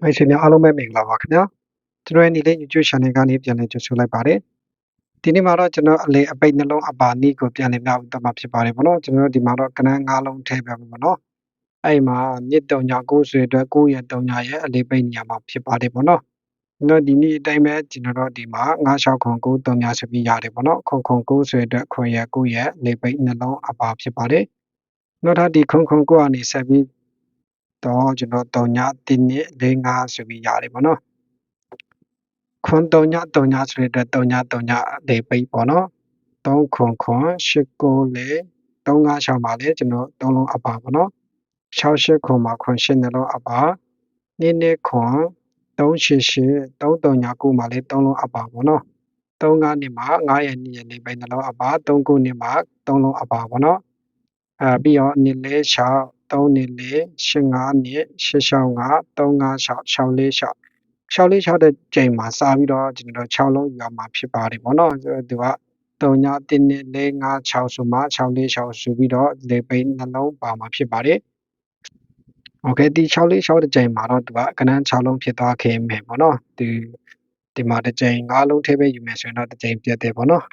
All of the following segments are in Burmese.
မိတ်ဆွေများအားလုံးပဲမင်္ဂလာပါခင်ဗျာကျွန်တော်ရဲ့ညီလေး YouTube channel ကနေပြန်လည်ကြိုဆိုလိုက်ပါတယ်ဒီနေ့မှာတော့ကျွန်တော်အလေအပိတ်နှလုံးအပါနီးကိုပြန်လည်ပြသမှာဖြစ်ပါတယ်ဗောနော်ကျွန်တော်ဒီမှာတော့ကနန်း၅လုံးထည့်ပြပါဗောနော်အဲ့မှာမြစ်တုံညာ9ဆွေအတွက်9ရက်3ညာရဲ့အလေပိတ်နေရာမှာဖြစ်ပါတယ်ဗောနော်ကျွန်တော်ဒီနေ့အတိုင်းပဲကျွန်တော်တို့ဒီမှာ96ခွန်9 3ညာဆိုပြီးရတယ်ဗောနော်ခုံခုံ9ဆွေအတွက်ခွန်ရက်9ရက်လေပိတ်နှလုံးအပါဖြစ်ပါတယ်နောက်ထပ်ဒီခုံခုံ9ကနေဆက်ပြီး တော့ကျွန်တော်တုံညာတင်းနှစ်၄5ဆိုပြီးရတယ်ဗောနော်ခွန်တုံညာတုံညာဆိုတဲ့အတွက်တုံညာတုံညာလေပိတ်ပေါ့နော်3ခွန်ခွန်8ကိုလေ356မှာလေကျွန်တော်သုံးလုံးအပါပေါ့နော်68ခွန်မှာခွန်8နှလုံးအပါနည်းနည်းခွန်388 339မှာလေ3လုံးအပါပေါ့နော်35နှစ်မှာ9ရက်2ရက်နေပိတ်နှလုံးအပါ39နှစ်မှာ3လုံးအပါပေါ့နော်အဲပြီးတော့နှစ်လဲ6 3နှစ်လဲ85နှစ်865 356 646 646တဲ့ချိန်မှာစပြီးတော့ကျွန်တော်6လုံးရောက်မှာဖြစ်ပါတယ်ဗောနော်သူက3ည1နှစ်4 5 6ဆိုမှ646ဆိုပြီးတော့လေပိတ်နှလုံးပါမှာဖြစ်ပါတယ်โอเคဒီ646တဲ့ချိန်မှာတော့သူကကနန်း6လုံးဖြစ်သွားခဲ့မယ်ဗောနော်ဒီဒီမှာတစ်ချိန်5လုံးထည့်ပေးယူမယ်ဆိုရင်တော့တစ်ချိန်ပြတ်တယ်ဗောနော်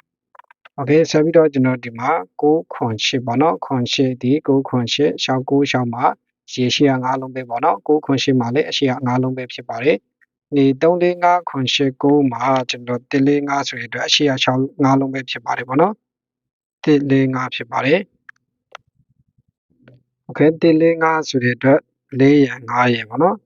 โอเคဆက်ပြီးတော့ကျွန်တော်ဒီမှာ6ခွန်8ပေါ့နော်ခွန်8ဒီ6ခွန်8ရှောက်9ရှောက်မှာရေရှိရ5လုံးပဲပေါ့နော်6ခွန်8မှာလည်းအရှိရ5လုံးပဲဖြစ်ပါတယ်ဒီ345ခွန်8 9မှာကျွန်တော်145ဆိုရင်အတွက်အရှိရ6 5လုံးပဲဖြစ်ပါတယ်ပေါ့နော်145ဖြစ်ပါတယ်โอเค145ဆိုတဲ့အတွက်4ရ5ရပေါ့နော်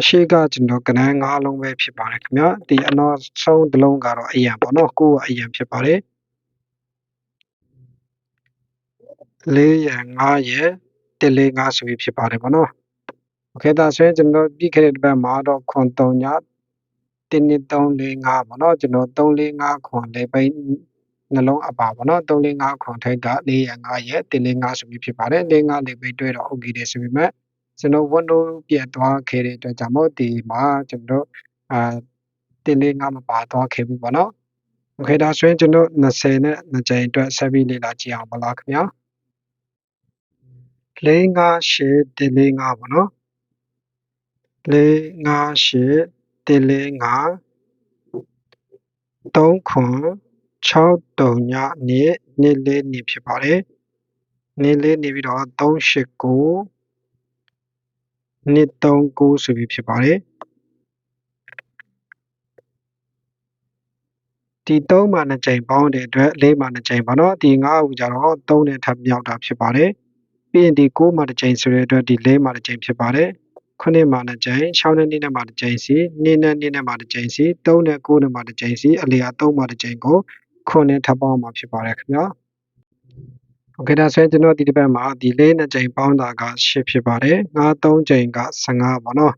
အရှိကကျွန်တော်ကနန်း9လုံးပဲဖြစ်ပါတယ်ခင်ဗျာဒီအနောက်ဆုံးတစ်လုံးကတော့အယံပေါ့နော်ကိုယ်ကအယံဖြစ်ပါတယ်4ရ5ရ145ဆိုပြီးဖြစ်ပါတယ်ပေါ့နော်โอเคဒါဆိုရင်ကျွန်တော်ပြီးခဲ့တဲ့တစ်ပတ်မှာတော့ခွန်3ည1နှစ်345ပေါ့နော်ကျွန်တော်345ခွန်လေးပိတ်နှလုံးအပါပေါ့နော်345ခွန်ထိုက်က4ရ5ရ145ဆိုပြီးဖြစ်ပါတယ်45လေးပိတ်တွဲတော့ okay တယ်ဆိုပေမဲ့ ကျွန်တော် window ပြတ်သွားခဲ့တဲ့အတွက်ကြောင့်မို့ဒီမှာကျွန်တော်အာတင်းလေးငါမပါသွားခဲ့ဘူးပေါ့နော်โอเคဒါဆိုရင်ကျွန်တော်20နဲ့2ကြိမ်အတွက်ဆက်ပြီးလေ့လာကြည့်အောင်ပါလားခင်ဗျာလေးငါရှေတင်းလေးငါပေါ့နော်လေးငါရှေတင်းလေးငါ3ခွန်6တုံညနေ့နေ့လေးနေ့ဖြစ်ပါတယ်နေ့လေးနေပြီးတော့3 8 9 239ဆိုပြီးဖြစ်ပါတယ်ဒီ3မှာ2ကြိမ်ပေါင်းတဲ့အတွက်4မှာ2ကြိမ်ပါတော့ဒီ9ကိုကြတော့3နဲ့ထပ်မြောက်တာဖြစ်ပါတယ်ပြီးရင်ဒီ9မှာ2ကြိမ်ဆိုတဲ့အတွက်ဒီ4မှာ2ကြိမ်ဖြစ်ပါတယ်ခုနှစ်မှာ2ကြိမ်6နဲ့2နဲ့မှာ2ကြိမ်စီ2နဲ့2နဲ့မှာ2ကြိမ်စီ3နဲ့9နဲ့မှာ2ကြိမ်စီအလျာ3မှာ2ကြိမ်ကိုခုနှစ်ထပ်ပေါင်းမှာဖြစ်ပါတယ်ခင်ဗျာ โอเคဒါဆိုရင်ကျွန်တော်ဒီတစ်ပတ်မှာဒီ4နဲ့ကြိမ်ပေါင်းတာက10ဖြစ်ပါတယ်9 3ကြိမ်က15ပေါ့နော်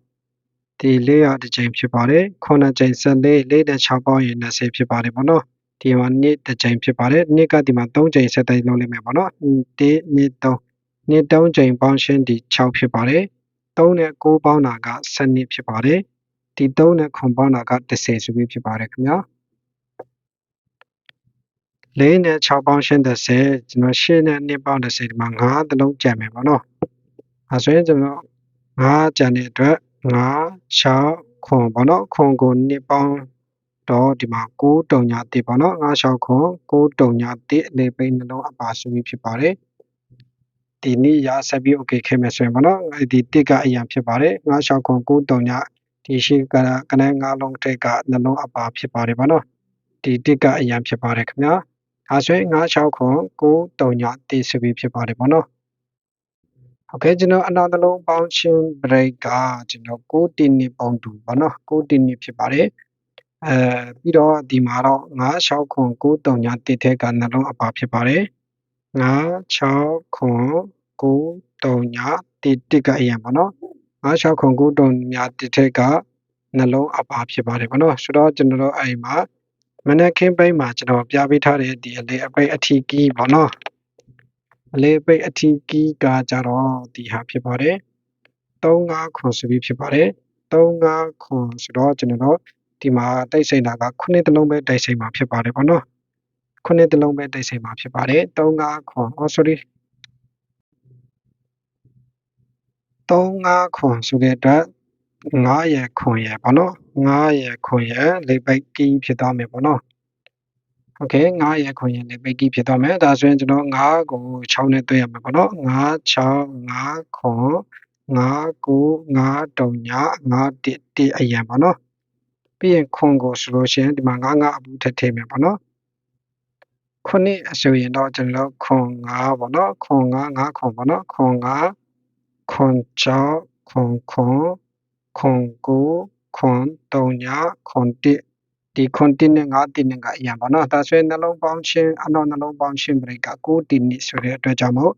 ဒီ400တစ်ကြိမ်ဖြစ်ပါတယ်9ကြိမ်14 4နဲ့6ပေါင်းရင်20ဖြစ်ပါတယ်ပေါ့နော်ဒီမှာ2တစ်ကြိမ်ဖြစ်ပါတယ်2ကဒီမှာ3ကြိမ်ဆက်တိုက်လုံးလိမ့်မယ်ပေါ့နော်1 2 3 2 3ကြိမ်ပေါင်းရှင်းဒီ6ဖြစ်ပါတယ်3နဲ့9ပေါင်းတာက12ဖြစ်ပါတယ်ဒီ3နဲ့ခွန်ပေါင်းတာက10ဆိုပြီးဖြစ်ပါတယ်ခင်ဗျာ 4နဲ့6ပေါင်းရှင်း30ကျွန်တော်8နဲ့2ပေါင်း30ဒီမှာ9တလုံးကြံမယ်ပေါ့နော်အဲဆိုရင်ကျွန်တော်9ကြံတဲ့အတွက်9 6ခွန်ပေါ့နော်ခွန်ကို2ပေါင်းတော့ဒီမှာ9တုံညာ1ပေါ့နော်9 6ခွန်9တုံညာ1အလေးပိန်းနှလုံးအပါဆိုပြီးဖြစ်ပါတယ်ဒီနေ့ရဆက်ပြီး okay ခဲ့မယ်ဆိုရင်ပေါ့နော်ဒီတစ်ကအရင်ဖြစ်ပါတယ်9 6ခွန်9တုံညဒီရှိကကနန်း9လုံးထိတ်ကနှလုံးအပါဖြစ်ပါတယ်ပေါ့နော်ဒီတစ်ကအရင်ဖြစ်ပါတယ်ခင်ဗျာ ဒါဆိုရင်9 6ခွန်9တုံညတိဆိုပြီးဖြစ်ပါတယ်ပေါ့နော်โอเคကျွန်တော်အနောက်တစ်လုံးပေါင်းရှင်း break ကကျွန်တော်6တင်းနေပုံတူပေါ့နော်6တင်းနေဖြစ်ပါတယ်အဲပြီးတော့ဒီမှာတော့9 6ခွန်9တုံညတိထဲကနှလုံးအပါဖြစ်ပါတယ်9 6ခွန်9တုံညာတိတစ်ကအရင်ပေါ့နော်9 6ခွန်9တုံညာတိထက်ကနှလုံးအပါဖြစ်ပါတယ်ပေါ့နော်ဆိုတော့ကျွန်တော်တို့အဲ့မှာ မနက်ခင်းပိတ်မှာကျွန်တော်ပြပေးထားတဲ့ဒီအလေးအပိတ်အထီကီးပေါ့နော်အလေးအပိတ်အထီကီးကကြတော့ဒီဟာဖြစ်ပါတယ်35ခွန်ဆိုပြီးဖြစ်ပါတယ်35ခွန်ဆိုတော့ကျွန်တော်တို့ဒီမှာတိုက်စိန်တာကခုနှစ်တလုံးပဲတိုက်စိန်မှာဖြစ်ပါတယ်ပေါ့နော်ခုနှစ်တလုံးပဲတိတ်ဆိတ်မှာဖြစ်ပါတယ်35ခွန် oh sorry 3 5ခွန်ဆိုတဲ့အတွက်9ရယ်ခွန်ရယ်ပေါ့နော် 9ရယ်ခွန်ရယ်လေပိတ်ကီးဖြစ်သွားမယ်ပေါ့နော်โอเค9ရယ်ခွန်ရယ်လေပိတ်ကီးဖြစ်သွားမယ်ဒါဆိုရင်ကျွန်တော်9ကို6နဲ့တွဲရမယ်ပေါ့နော်9 6 9ခွန်9 9 9တုံည9 1 1အရန်ပေါ့နော်ပြီးရင်ခွန်ကိုဆိုလို့ရှိရင်ဒီမှာ9 9အပူထည့်ထည့်မယ်ပေါ့နော်ခုနှစ်အဆိုရင်တော့ကျွန်တော်ခွန်9ပေါ့နော်ခွန်9 9ခွန်ပေါ့နော်ခွန်9ခွန်6ခွန်ခွန်ခွန်9 ခွန်3ညခွန်1ဒီခွန်1နဲ့9 1နဲ့ကအရင်ပေါ့နော်ဒါဆိုရင်နှလုံးပေါင်းခြင်းအနောက်နှလုံးပေါင်းခြင်းပြိက9 1နှစ်ဆိုတဲ့အတွက်ကြောင့်မို့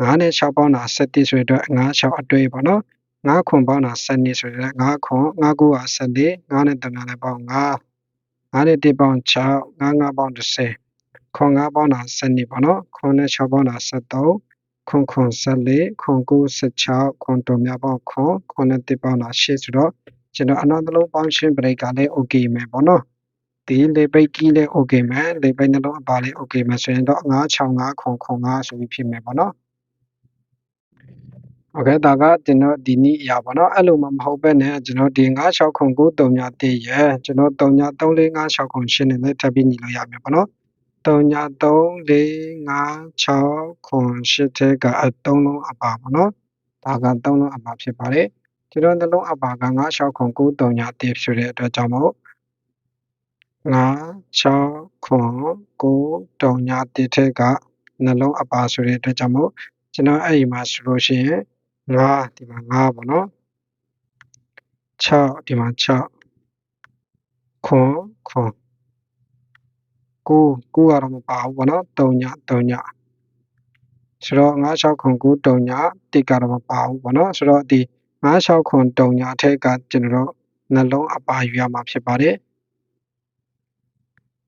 9နဲ့6ပေါင်းတာ7ဆိုတဲ့အတွက်9 6အတွဲပေါ့နော်9ခွန်ပေါင်းတာ7နှစ်ဆိုတဲ့9ခွန်9 9က14 9နဲ့3နဲ့ပေါင်း9 9နဲ့1ပေါင်း6 9 9ပေါင်း10ခွန်9ပေါင်းတာ7နှစ်ပေါ့နော်ခွန်နဲ့6ပေါင်းတာ73ခွန်ခွန်14ခွန်9 16ခွန်တုံများပေါင်းခွန်ခွန်နဲ့1ပေါင်းတာ8ဆိုတော့ ကျွန်တော်အနောက်နှလုံးပေါင်းရှင်ဘရိတ်ကလည်း okay မယ်ပေါ့နော်ဒီလေပိတ်ကြီးလည်း okay မယ်လေပိတ်နှလုံးအပါလည်း okay မယ်ဆိုရင်တော့965ခုခု9ဆိုပြီးဖြစ်မယ်ပေါ့နော် okay ဒါကကျွန်တော်ဒီနေ့အရာပေါ့နော်အဲ့လိုမှမဟုတ်ပဲနဲ့ကျွန်တော်ဒီ96ခုကို3ညတည့်ရကျွန်တော်3ည3456ခုရှင်းနေလည်းထပ်ပြီးညီလို့ရမယ်ပေါ့နော်3ည3456ခုရှင်းတဲ့ကအ3လုံးအပါပေါ့နော်ဒါက3လုံးအပါဖြစ်ပါတယ် ကျွန်တော်နှလုံးအပါက96ခွန်9 3ညတည်ဖြစ်တဲ့အတွက်ကြောင့်မို့5 6ခွန်9 3ညတည်ထဲကနှလုံးအပါဆိုတဲ့အတွက်ကြောင့်မို့ကျွန်တော်အဲ့ဒီမှာဆိုလို့ရှိရင်5ဒီမှာ5ပေါ့နော်6ဒီမှာ6ခွန်ခွန်9 9ကတော့မပါဘူးပေါ့နော်3ည3ညဆိုတော့9 6ခွန်9 3ညတိကတော့မပါဘူးပေါ့နော်ဆိုတော့ဒီ 9 6ခွန်3ညအထက်ကကျွန်တော်တို့နှလုံးအပါယူရမှာဖြစ်ပါတယ်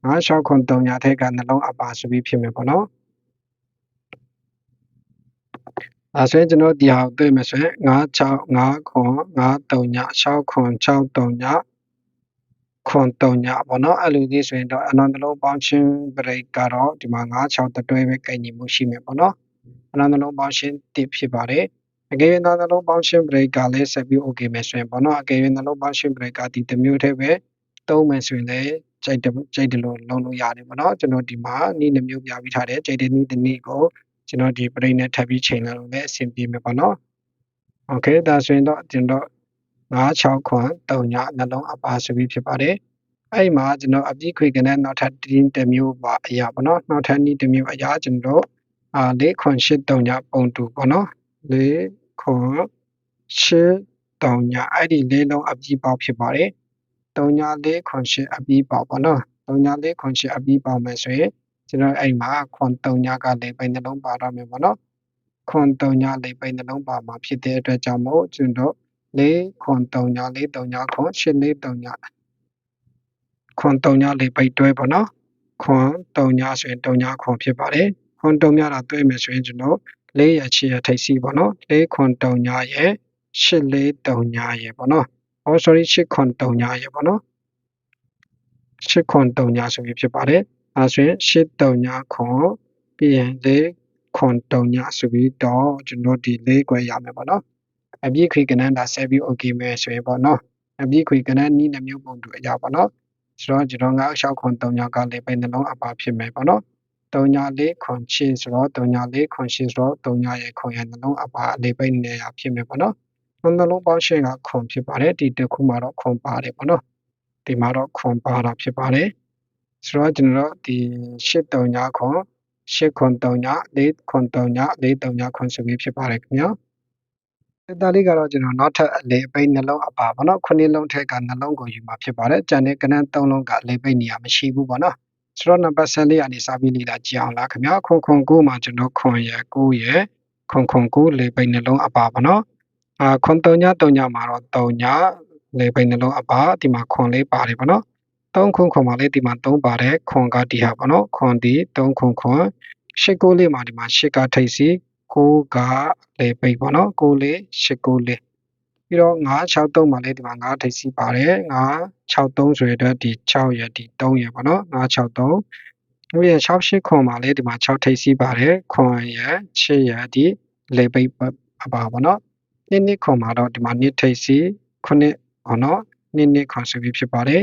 9 6ခွန်3ညအထက်ကနှလုံးအပါဆိုပြီးဖြစ်မယ်ပေါ့နော်အဲဆိုရင်ကျွန်တော်ဒီဟာကိုတွေ့မယ်ဆိုရင်9 6 5ခွန်9 3ည6ခွန်6 3ညခွန်3ညပေါ့နော်အဲ့လိုလေးဆိုရင်တော့အနန္တလုံးပေါင်းချင်းပရိတ်ကတော့ဒီမှာ9 6တတွဲပဲကင်ညီမှုရှိမယ်ပေါ့နော်အနန္တလုံးပေါင်းချင်းတစ်ဖြစ်ပါတယ် အကယ်၍နှလုံးပေါင်းရှင်း break ကလည်းဆက်ပြီး okay မယ်ဆိုရင်ပေါ့နော်အကယ်၍နှလုံးပေါင်းရှင်း break ကဒီတစ်မျိုးတည်းပဲသုံးမယ်ဆိုရင်လည်းကြိုက်တယ်ကြိုက်တယ်လို့လုံးလို့ရတယ်ပေါ့နော်ကျွန်တော်ဒီမှာနီးနှမျိုးပြပြီးထားတယ်ကြိုက်တဲ့နီးတစ်နီးကိုကျွန်တော်ဒီ break နဲ့ထပ်ပြီးချိန်လာလို့လည်းအဆင်ပြေမယ်ပေါ့နော် okay ဒါဆိုရင်တော့ကျွန်တော်9 6ခွန်း3ညနှလုံးအပါဆိုပြီးဖြစ်ပါတယ်အဲ့မှာကျွန်တော်အပြည့်ခွေကနဲ့နောက်ထပ်တင်းတစ်မျိုးပါအရာပေါ့နော်နောက်ထပ်နီးတစ်မျိုးအရာကျွန်တော်အာ၄ခွန်း8 3ညပုံတူပေါ့နော်၄ ခွန်8 3ညအဲ့ဒီလေးလုံးအပြည့်ပေါက်ဖြစ်ပါတယ်3ည4ခွန်8အပြည့်ပေါက်ပေါ့နော်3ည4ခွန်8အပြည့်ပေါက်မယ်ဆိုရင်ကျွန်တော်အဲ့မှာခွန်3ညကလေးပိနှလုံးပါတော့မယ်ပေါ့နော်ခွန်3ညလေးပိနှလုံးပါမှာဖြစ်တဲ့အတွက်ကြောင့်မို့ကျွန်တော်၄ခွန်3ည4 3ညခွန်8 4 3ညခွန်3ညလေးပိတွဲပေါ့နော်ခွန်3ညဆိုရင်3ညခွန်ဖြစ်ပါတယ်ခွန်3ညတာတွဲမယ်ဆိုရင်ကျွန်တော် ၄ရချီရထိတ်စီပေါ့နော်၄ခွန်3ညရဲ့8 4 3ညရဲ့ပေါ့နော် oh sorry 8ခွန်3ညရဲ့ပေါ့နော်8ခွန်3ညဆိုပြီးဖြစ်ပါတယ်အဲဆိုရင်8 3ညခွန်ပြီးရင်၄ခွန်3ညဆိုပြီးတော့ကျွန်တော်ဒီ၄ခွဲရမယ်ပေါ့နော်အပြည့်ခွေကနန်းတာဆက်ပြီး okay မယ်ဆိုရင်ပေါ့နော်အပြည့်ခွေကနန်းနီးနှမျိုးပုံတူအရာပေါ့နော်ဆိုတော့ကျွန်တော်9 6ခွန်3ညကလေးပဲနှလုံးအပါဖြစ်မယ်ပေါ့နော် 3ည4ခွန်8ဆိုတော့3ည4ခွန်8ဆိုတော့3ညရဲ့ခွန်ရဲ့နှလုံးအပါအလေးပိနေရဖြစ်မယ်ပေါ့နော်နှလုံးပေါင်းရှင်းကခွန်ဖြစ်ပါတယ်ဒီတစ်ခုမှာတော့ခွန်ပါတယ်ပေါ့နော်ဒီမှာတော့ခွန်ပါတာဖြစ်ပါတယ်ဆိုတော့ကျွန်တော်ဒီ8 3ညခွန်8ခွန်3ည4ခွန်3ည4 3ညခွန်ဆိုပြီးဖြစ်ပါတယ်ခင်ဗျာဒါလေးကတော့ကျွန်တော်နောက်ထပ်အလေပိတ်နှလုံးအပါပေါ့နော်ခုနှစ်လုံးထက်ကနှလုံးကိုယူမှာဖြစ်ပါတယ်ကြံတဲ့ကနန်း၃လုံးကအလေပိတ်နေရမရှိဘူးပေါ့နော် ဆိုတော့နံပါတ်14ကနေစပြီးလေ့လာကြည့်အောင်လားခင်ဗျာခွန်ခွန်9မှာကျွန်တော်ခွန်ရယ်9ရယ်ခွန်ခွန်9လေပိတ်နှလုံးအပါပေါ့နော်အာခွန်3ည3ညမှာတော့3ညလေပိတ်နှလုံးအပါဒီမှာခွန်လေးပါတယ်ပေါ့နော်3ခွန်ခွန်မှာလေးဒီမှာ3ပါတယ်ခွန်ကဒီဟာပေါ့နော်ခွန်ဒီ3ခွန်ခွန်ရှစ်ကိုလေးမှာဒီမှာရှစ်ကထိတ်စီ9ကလေပိတ်ပေါ့နော်9လေး8 9လေး ပြီးတော့963မှာလည်းဒီမှာ9ထိပ်စီးပါတယ်963ဆိုရတဲ့ဒီ6ရဒီ3ရပေါ့နော်963ဟိုရ68ခွန်မှာလည်းဒီမှာ6ထိပ်စီးပါတယ်ခွန်ရ8ရဒီလေပိတ်အပါပေါ့နော်နှစ်နှစ်ခွန်မှာတော့ဒီမှာနှစ်ထိပ်စီခုနှစ်ပေါ့နော်နှစ်နှစ်ခွန်ဆိုပြီးဖြစ်ပါတယ်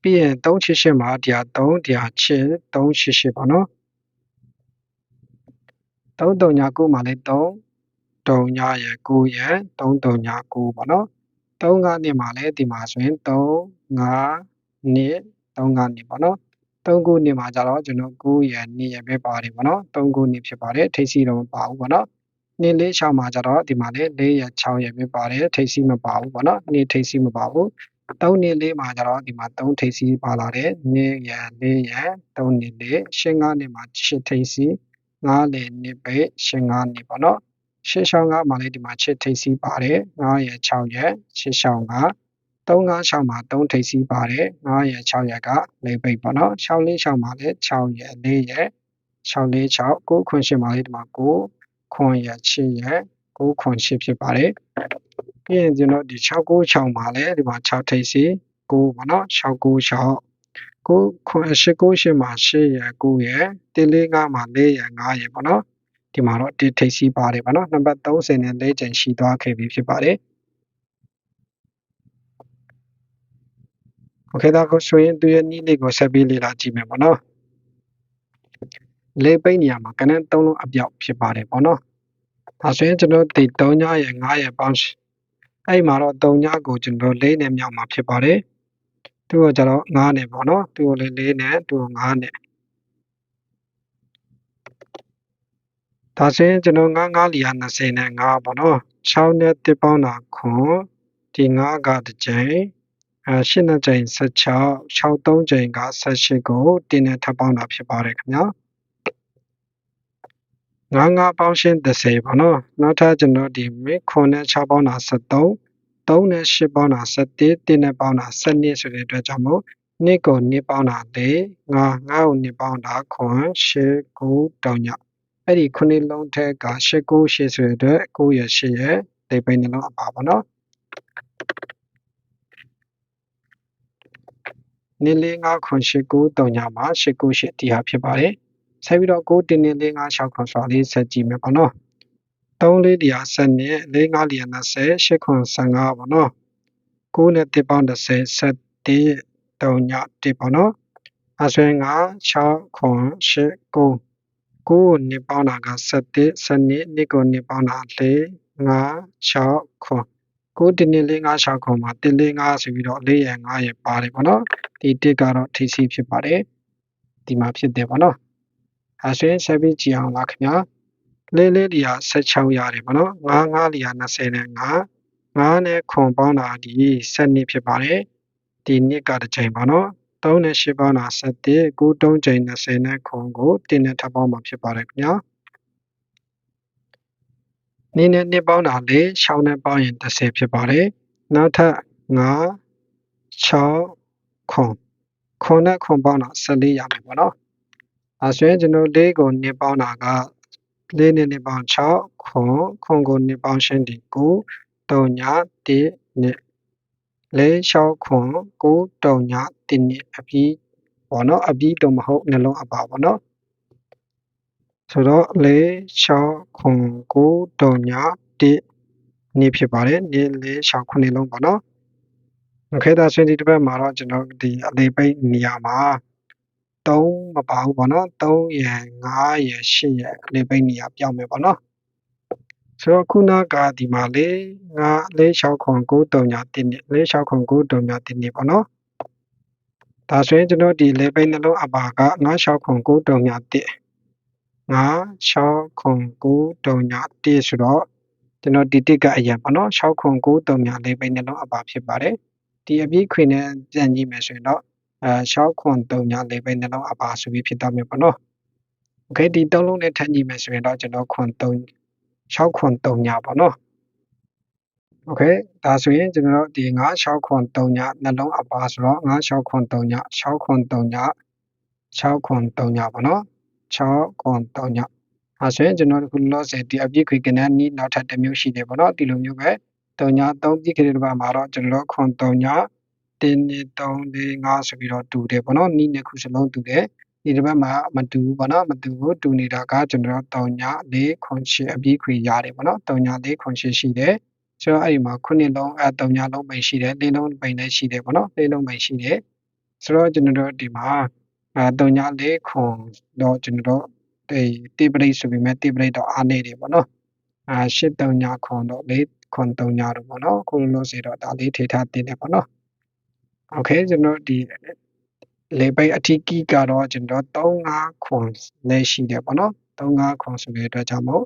ပြီးရင်388မှာတရား3တရားချစ်388ပေါ့နော်339မှာလည်း3 3ညရယ်9ရယ်3 3ည9ပေါ့နော်3ကနှစ်မှာလည်းဒီမှာဆိုရင်3 5နှစ်3ကနှစ်ပေါ့နော်3ခုနှစ်မှာကျတော့ကျွန်တော်9ရယ်2ရယ်ပဲပါတယ်ပေါ့နော်3ခုနှစ်ဖြစ်ပါတယ်ထိပ်စီတော့မပါဘူးပေါ့နော်နှစ်လေး6မှာကျတော့ဒီမှာလည်း4ရယ်6ရယ်ပဲပါတယ်ထိပ်စီမပါဘူးပေါ့နော်နှစ်ထိပ်စီမပါဘူး3နှစ်လေးမှာကျတော့ဒီမှာ3ထိပ်စီပါလာတယ်နှစ်ရယ်4ရယ်3နှစ်လေးရှင်း9နှစ်မှာ8ထိပ်စီ9လေနှစ်ပဲရှင်း9နှစ်ပေါ့နော် ရှင်းရှောင်း9မှာလည်းဒီမှာ8ထိပ်စီပါတယ်9ရယ်6ရယ်ရှင်းရှောင်း9 356မှာ3ထိပ်စီးပါတယ်9ရယ်6ရက်ကလေးပိတ်ပေါ့နော်646မှာလည်း6ရယ်4ရယ်646 9ခွန်8မှာလည်းဒီမှာ9ခွန်ရယ်8ရယ်9ခွန်8ဖြစ်ပါတယ်ပြီးရင်ကျွန်တော်ဒီ696မှာလည်းဒီမှာ6ထိပ်စီး9ပေါ့နော်696 9ခွန်898မှာ8ရယ်9ရယ်145မှာ4ရယ်5ရယ်ပေါ့နော် ဒီမှာတော့1ထိပ်စီးပါတယ်ပေါ့နော်နံပါတ်30နဲ့4ချိန်ရှိသွားခဲ့ပြီဖြစ်ပါတယ်โอเคဒါကိုဆိုရင်သူရဲ့နည်းလေးကိုဆက်ပြီးလေ့လာကြည့်မယ်ပေါ့နော်လေးပိတ်နေရာမှာကနန်းသုံးလုံးအပြောက်ဖြစ်ပါတယ်ပေါ့နော်ဒါဆိုရင်ကျွန်တော်ဒီ3ညရဲ့9ရဲ့ပေါင်းအဲ့မှာတော့3ညကိုကျွန်တော်4နဲ့မြောက်မှာဖြစ်ပါတယ်သူကကျတော့9နဲ့ပေါ့နော်သူကလည်း4နဲ့သူက9နဲ့ ဒါဆိုရင်ကျွန်တော်9 9လီယာ20နဲ့9ပေါ့နော်6နဲ့တစ်ပေါင်းတာခွန်ဒီ9ကတစ်ကြိမ်အဲ8နှစ်ကြိမ်16 63ကြိမ်က18ကိုတင်းနဲ့ထပ်ပေါင်းတာဖြစ်ပါတယ်ခင်ဗျာ9 9ပေါင်းရှင်း30ပေါ့နော်နောက်ထပ်ကျွန်တော်ဒီမိခွန်နဲ့6ပေါင်းတာ73 3နဲ့8ပေါင်းတာ7တင်းနဲ့ပေါင်းတာ7ဆိုတဲ့အတွက်ကြောင့်မို့နှစ်ကိုနှစ်ပေါင်းတာ4 9 9ကိုနှစ်ပေါင်းတာခွန်8 9တောင်ည အဲ့ဒီခုနှစ်လုံးထက်က8 9 8ဆိုတဲ့အတွက်9ရ8ရဒိပိနှလုံးအပါပေါ့နော်နေလေး9ခွန်8 9တောင်ညမှာ8 9 8ဒီဟာဖြစ်ပါတယ်ဆက်ပြီးတော့9တင်းနေလေး9 6ခွန်ဆိုလေးဆက်ကြည့်မယ်ပေါ့နော်3လေးတရား7နဲ့4 5လျာ20 8ခွန်15ပေါ့နော်9နဲ့တစ်ပေါင်း30 7တောင်ညတစ်ပေါ့နော်အဆွဲ9 6ခွန်8 9ကိုနှစ်ပေါင်းတာက7 7နှစ်နှစ်ကိုနှစ်ပေါင်းတာ4 5 6ခွန်ကိုတနည်းလေး5 6ခွန်မှာ1 4 5ဆိုပြီးတော့4ရယ်5ရယ်ပါတယ်ပေါ့နော်ဒီတစ်ကတော့ထိစီဖြစ်ပါတယ်ဒီမှာဖြစ်တယ်ပေါ့နော်အဲဆိုရင်ဆက်ပြီးကြည့်အောင်ပါခင်ဗျာလေးလေးလီယာ16ရတယ်ပေါ့နော်9 9လီယာ20နဲ့9 9နဲ့ခွန်ပေါင်းတာဒီ7နှစ်ဖြစ်ပါတယ်ဒီနှစ်ကတစ်ချိန်ပေါ့နော် 38ပေါင်းတာ71 93ချိန်20နဲ့ခွန်ကို1နဲ့ထပ်ပေါင်းမှာဖြစ်ပါတယ်ခင်ဗျာနေနဲ့နှစ်ပေါင်းတာလေ6နဲ့ပေါင်းရင်30ဖြစ်ပါတယ်နောက်ထပ်9 6ခွန်ခွန်နဲ့ခွန်ပေါင်းတာ14ရမယ်ပေါ့နော်အဲဆိုရင်ကျွန်တော်လေးကိုနှစ်ပေါင်းတာကလေးနဲ့နှစ်ပေါင်း6ခွန်ခွန်ကိုနှစ်ပေါင်းရှင်းဒီ9 3 9 1 2 လေးရှောက်ခွန်ကိုတုံညာတင်းနစ်အပြီးပေါ့နော်အပြီးတော့မဟုတ်နှလုံးအပါပေါ့နော်ဆိုတော့လေးရှောက်ခွန်ကိုတုံညာတင်းနစ်ဖြစ်ပါတယ်နစ်လေးရှောက်ခွန်နှလုံးပေါ့နော်ခဲတာဆွေးနွေးတစ်ပတ်မှာတော့ကျွန်တော်ဒီအသေးပိတ်နေရာမှာ3မပါဘူးပေါ့နော်3ရယ်5ရယ်8ရယ်အလေးပိတ်နေရာပြောင်းမယ်ပေါ့နော် ဆိုတော့ခုနကဒီမှာလေငါလေး6ခွန်9တုံညာ1နှစ်လေး6ခွန်9တုံညာ1နှစ်ပေါ့နော်ဒါဆိုရင်ကျွန်တော်ဒီလေပိတ်နှလုံးအပါက9 6ခွန်9တုံညာ1 9 6ခွန်9တုံညာ1ဆိုတော့ကျွန်တော်ဒီတစ်ကအရင်ပေါ့နော်6ခွန်9တုံညာလေပိတ်နှလုံးအပါဖြစ်ပါတယ်ဒီအပြည့်ခွင်နဲ့ပြန်ကြည့်မယ်ဆိုရင်တော့အဲ6ခွန်3ညလေးပဲနှလုံးအပါဆိုပြီးဖြစ်တော့မယ်ပေါ့နော်။ Okay ဒီသုံးလုံးနဲ့ထပ်ကြည့်မယ်ဆိုရင်တော့ကျွန်တော်ခွန်3 6ခွန်3ညပေါ့နော်โอเคဒါဆိုရင်ကျွန်တော်ဒီ9 6ခွန်3ညနှလုံးအပါဆိုတော့9 6ခွန်3ည6ခွန်3ည6ခွန်3ညပေါ့နော်6ခွန်3ညအဲဆိုရင်ကျွန်တော်တို့ခုလောဆယ်ဒီအပြည့်ခွေကနေနီးနောက်ထပ်တစ်မျိုးရှိတယ်ပေါ့နော်ဒီလိုမျိုးပဲ3ည3ပြည့်ခွေတစ်ပါမှာတော့ကျွန်တော်ခွန်3ည1 2 3 4 5ဆိုပြီးတော့တူတယ်ပေါ့နော်နီးနှစ်ခုစလုံးတူတယ် ဒီတစ်ပတ်မှာမတူဘူးပေါ့နော်မတူဘူးတူနေတာကကျွန်တော်3ည4ခွန်8အပြည့်ခွေရတယ်ပေါ့နော်3ည4ခွန်8ရှိတယ် ဆိုတော့အဲ့ဒီမှာခုနှစ်လုံးအဲ3ညလုံးပိန်ရှိတယ်လေးလုံးပိန်လည်းရှိတယ်ပေါ့နော်လေးလုံးပိန်ရှိတယ်ဆိုတော့ကျွန်တော်တို့ဒီမှာအဲ3ညလေးခွန်တော့ကျွန်တော်တို့ဒီတိပရိတ်ဆိုပေမဲ့တိပရိတ်တော့အားနေတယ်ပေါ့နော်အာရှစ်3ညခွန်တော့လေးခွန်3ညတော့ပေါ့နော်ခုလို့ဆိုတော့ဒါလေးထေထားတင်တယ်ပေါ့နော်โอเคကျွန်တော်ဒီ လေပိတ်အထီးကီကတော့ကျွန်တော်3 5ခွန်လည်းရှိတယ်ပေါ့နော်3 5ခွန်ဆိုတဲ့အတွက်ကြောင့်မို့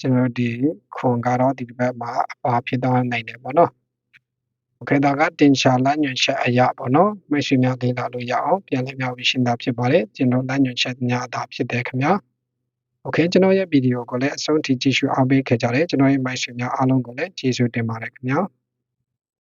ကျွန်တော်ဒီခွန်ကတော့ဒီဘက်မှာအပါဖြစ်သွားနိုင်တယ်ပေါ့နော်โอเคဒါကတင်ရှာလညွန်ချက်အရာပေါ့နော်မိတ်ဆွေများလေ့လာလို့ရအောင်ပြန်လည်မြောက်ပြီးရှင်းတာဖြစ်ပါတယ်ကျွန်တော်လညွန်ချက်များဒါဖြစ်တယ်ခင်ဗျာโอเคကျွန်တော်ရဲ့ဗီဒီယိုကိုလည်းအဆုံးထိကြည့်ရှုအားပေးခဲ့ကြတယ်ကျွန်တော်ရဲ့မိတ်ဆွေများအားလုံးကိုလည်းကျေးဇူးတင်ပါတယ်ခင်ဗျာ